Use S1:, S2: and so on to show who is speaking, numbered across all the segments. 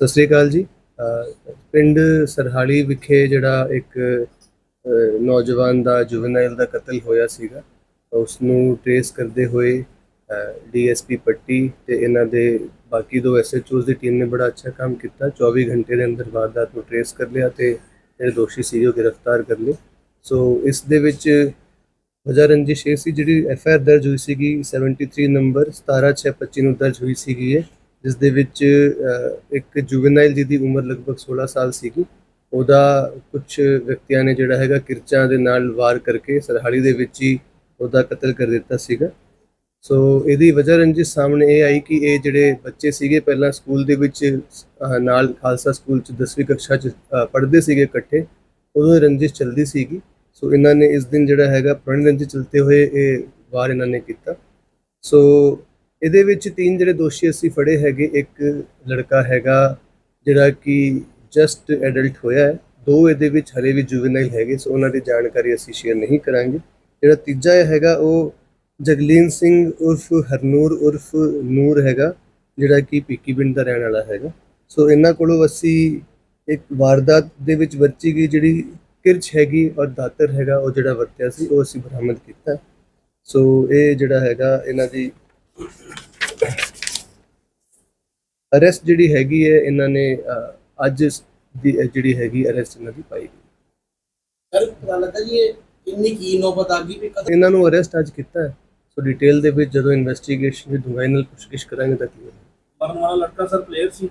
S1: ਸਤਿ ਸ੍ਰੀ ਅਕਾਲ ਜੀ। ਪਿੰਡ ਸਰਹਾਲੀ ਵਿਖੇ ਜਿਹੜਾ ਇੱਕ ਨੌਜਵਾਨ ਦਾ ਜੁਵਨਾਈਲ ਦਾ ਕਤਲ ਹੋਇਆ ਸੀਗਾ ਉਸ ਨੂੰ ਟ੍ਰੇਸ ਕਰਦੇ ਹੋਏ ਡੀਐਸਪੀ ਪੱਟੀ ਤੇ ਇਹਨਾਂ ਦੇ ਬਾਕੀ ਦੋ ਐਸਐਚਓਸ ਦੀ ਟੀਮ ਨੇ ਬੜਾ ਅੱਛਾ ਕੰਮ ਕੀਤਾ। 24 ਘੰਟੇ ਦੇ ਅੰਦਰ ਵਾਰਦਾਤ ਨੂੰ ਟ੍ਰੇਸ ਕਰ ਲਿਆ ਤੇ ਜਿਹੜੇ ਦੋਸ਼ੀ ਸੀ ਉਹ ਗ੍ਰਿਫਤਾਰ ਕਰ ਲਏ। ਸੋ ਇਸ ਦੇ ਵਿੱਚ ਵਜ੍ਹਾ ਰੰਜਿਸ਼ ਇਹ ਸੀ ਜਿਹੜੀ ਐਫ ਆਈ ਆਰ ਦਰਜ ਹੋਈ ਸੀਗੀ 73 ਨੰਬਰ 17625 ਨੂੰ ਦਰਜ ਹੋਈ ਸੀਗੀ ਇਹ। ਜਿਸ ਦੇ ਵਿੱਚ ਅਹ, ਇੱਕ ਜੁਵਨਾਈਲ ਜਿਹਦੀ ਉਮਰ ਲਗਭਗ 16 ਸਾਲ ਸੀਗੀ ਉਹਦਾ ਕੁਝ ਵਿਅਕਤੀਆਂ ਨੇ ਜਿਹੜਾ ਹੈਗਾ ਕਿਰਚਾਂ ਦੇ ਨਾਲ ਵਾਰ ਕਰਕੇ ਸਰਹਾਲੀ ਦੇ ਵਿੱਚ ਹੀ ਉਹਦਾ ਕਤਲ ਕਰ ਦਿੱਤਾ ਸੀਗਾ। ਸੋ ਇਹਦੀ ਵਜ੍ਹਾ ਰੰਜਿਸ਼ ਸਾਹਮਣੇ ਇਹ ਆਈ ਕਿ ਇਹ ਜਿਹੜੇ ਬੱਚੇ ਸੀਗੇ ਪਹਿਲਾਂ ਸਕੂਲ ਦੇ ਵਿੱਚ ਨਾਲ ਖਾਲਸਾ ਸਕੂਲ ਚ 10ਵੀਂ ਕਕਸ਼ਾ ਚ ਪੜ੍ਹਦੇ ਸੀਗੇ ਇਕੱਠੇ ਉਦੋਂ ਇਹ ਰੰਜਿਸ਼ ਚੱਲਦੀ ਸੀਗੀ। ਸੋ ਇਹਨਾਂ ਨੇ ਇਸ ਦਿਨ ਜਿਹੜਾ ਹੈਗਾ ਪੁਰਾਣੀ ਰੰਜਿਸ਼ ਚਲਤੇ ਹੋਏ ਇਹ ਵਾਰ ਇਹਨਾਂ ਨੇ ਕੀਤਾ। ਸੋ ਇਹਦੇ ਵਿੱਚ ਤਿੰਨ ਜਿਹੜੇ ਦੋਸ਼ੀ ਅਸੀਂ ਫੜੇ ਹੈਗੇ, ਇੱਕ ਲੜਕਾ ਹੈਗਾ ਜਿਹੜਾ ਕਿ ਜਸਟ ਐਡਲਟ ਹੋਇਆ ਹੈ। ਦੋ ਇਹਦੇ ਵਿੱਚ ਹਲੇ ਵੀ ਜੁਵਨਾਈਲ ਹੈਗੇ, ਸੋ ਉਹਨਾਂ ਦੀ ਜਾਣਕਾਰੀ ਅਸੀਂ ਸ਼ੇਅਰ ਨਹੀਂ ਕਰਾਂਗੇ। ਜਿਹੜਾ ਤੀਜਾ ਹੈਗਾ, ਉਹ ਜਗਲੀਨ ਸਿੰਘ ਉਰਫ ਹਰਨੂਰ ਉਰਫ ਨੂਰ ਹੈਗਾ, ਜਿਹੜਾ ਕਿ ਪੀਕੀ ਪਿੰਡ ਦਾ ਰਹਿਣ ਵਾਲਾ ਹੈਗਾ। ਸੋ ਇਹਨਾਂ ਕੋਲੋਂ ਅਸੀਂ ਇੱਕ ਵਾਰਦਾਤ ਦੇ ਵਿੱਚ ਵਰਤੀ ਗਈ, ਜਿਹੜੀ ਕਿਰਚ ਹੈਗੀ ਔਰ ਦਾਤਰ ਹੈਗਾ, ਉਹ ਜਿਹੜਾ ਵਰਤਿਆ ਸੀ, ਉਹ ਅਸੀਂ ਬਰਾਮਦ ਕੀਤਾ। ਸੋ ਇਹ ਜਿਹੜਾ ਹੈਗਾ, ਇਹਨਾਂ ਦੀ ਅਰੈਸਟ ਜਿਹੜੀ ਹੈਗੀ ਹੈ ਇਹਨਾਂ ਨੇ ਅ, ਅੱਜ ਦੀ ਜਿਹੜੀ ਹੈਗੀ ਅਰੈਸਟ ਇਹਨਾਂ ਦੀ ਪਾਈ ਗਈ।
S2: ਸਰ ਪਤਾ ਲੱਗਾ ਜੀ ਇਹ ਕਿੰਨੀ ਕੀ ਨੌਬਤ ਆ ਗਈ ਵੀ ਕਦੋਂ
S1: ਇਹਨਾਂ ਨੂੰ ਅਰੈਸਟ ਅੱਜ ਕੀਤਾ ਹੈ। ਸੋ ਡਿਟੇਲ ਦੇ ਵਿੱਚ ਜਦੋਂ ਇਨਵੈਸਟੀਗੇਸ਼ਨ ਦੀ ਡੂੰਘਾਈ ਨਾਲ ਪੁੱਛਗਿੱਛ ਕਰਾਂਗੇ ਤਾਂ ਕਲੀਅਰ
S2: ਮਰਨ ਵਾਲਾ ਲੜਕਾ ਸਰ ਪਲੇਅਰ ਸੀ?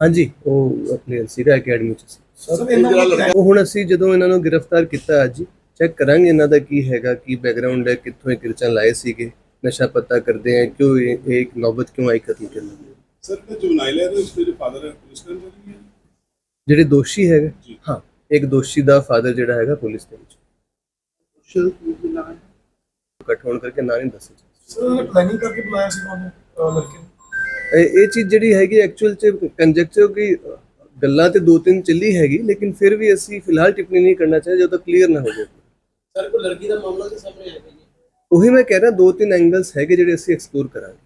S1: ਹਾਂਜੀ ਉਹ ਪਲੇਅਰ ਸੀਗਾ ਅਕੈਡਮੀ ਚ ਸੀ।
S2: ਸਰ ਇਹਨਾਂ ਦਾ
S1: ਉਹ ਹੁਣ ਅਸੀਂ ਜਦੋਂ ਇਹਨਾਂ ਨੂੰ ਗ੍ਰਿਫਤਾਰ ਕੀਤਾ ਅੱਜ ਚੈੱਕ ਕਰਾਂਗੇ ਇਹਨਾਂ ਦਾ ਕੀ ਹੈਗਾ ਕੀ ਬੈਕਗ੍ਰਾਉਂਡ ਹੈ ਕਿੱਥੋਂ ਇਹ ਕਿਰਚਾਂ ਲਾਏ ਸੀਗੇ। ਨਸ਼ਾ ਪਤਾ ਕਰਦੇ ਆ ਕਿਉਂ ਇਹ ਇਹ ਇੱਕ ਨੌਬਤ ਕਿਉਂ ਆਈ ਕਤਲ ਕਰਨ ਦੀ
S3: ਸਰ ਤੇ ਜੁਨਾਈਲ ਹੈ ਤੇ ਉਸ ਦੇ ਫਾਦਰ ਹੈ ਪੁਲਿਸ ਕਰਮਚਾਰੀ ਹੈ।
S1: ਜਿਹੜੇ ਦੋਸ਼ੀ ਹੈਗੇ?
S3: ਜੀ।
S1: ਹਾਂ ਇੱਕ ਦੋਸ਼ੀ ਦਾ ਫਾਦਰ ਜਿਹੜਾ ਹੈਗਾ ਪੁਲਿਸ ਦੇ ਵਿੱਚ। ਇਕੱਠ ਹੋਣ ਕਰਕੇ ਨਾਂ ਨਹੀਂ ਦੱਸਿਆ
S4: ਸਰ ਉਹਨੇ ਪਲੈਨਿੰਗ ਕਰਕੇ ਬੁਲਾਇਆ ਸੀ ਉਹਨੂੰ ਅਹ ਲੜਕੇ ਨੂੰ।
S1: ਇਹ ਇਹ ਚੀਜ਼ ਜਿਹੜੀ ਹੈਗੀ ਐਕਚੁਅਲ ਚ ਕੰਜੈਕਚਰ ਕੀ ਗੱਲਾਂ ਤੇ ਦੋ ਤਿੰਨ ਚੱਲੀ ਹੈਗੀ ਲੇਕਿਨ ਫਿਰ ਵੀ ਅਸੀਂ ਫਿਲਹਾਲ ਟਿੱਪਣੀ ਨਹੀਂ ਕਰਨਾ ਚਾਹੀਏ ਜਦੋਂ ਤੱਕ ਕਲੀਅਰ ਨਾ ਹੋ ਜਾਏ
S2: ਸਰ ਕੋਈ ਲੜਕੀ ਦਾ ਮਾਮਲਾ ਦੇ ਸਾਹਮਣੇ ਆਇਆ ਜੀ
S1: ਉਹੀ ਮੈਂ ਕਹਿ ਰਿਹਾ ਦੋ ਤਿੰਨ ਐਂਗਲਸ ਹੈਗੇ ਜਿਹੜੇ ਅਸੀਂ ਐਕਸਪਲੋਰ ਕਰਾਂਗੇ।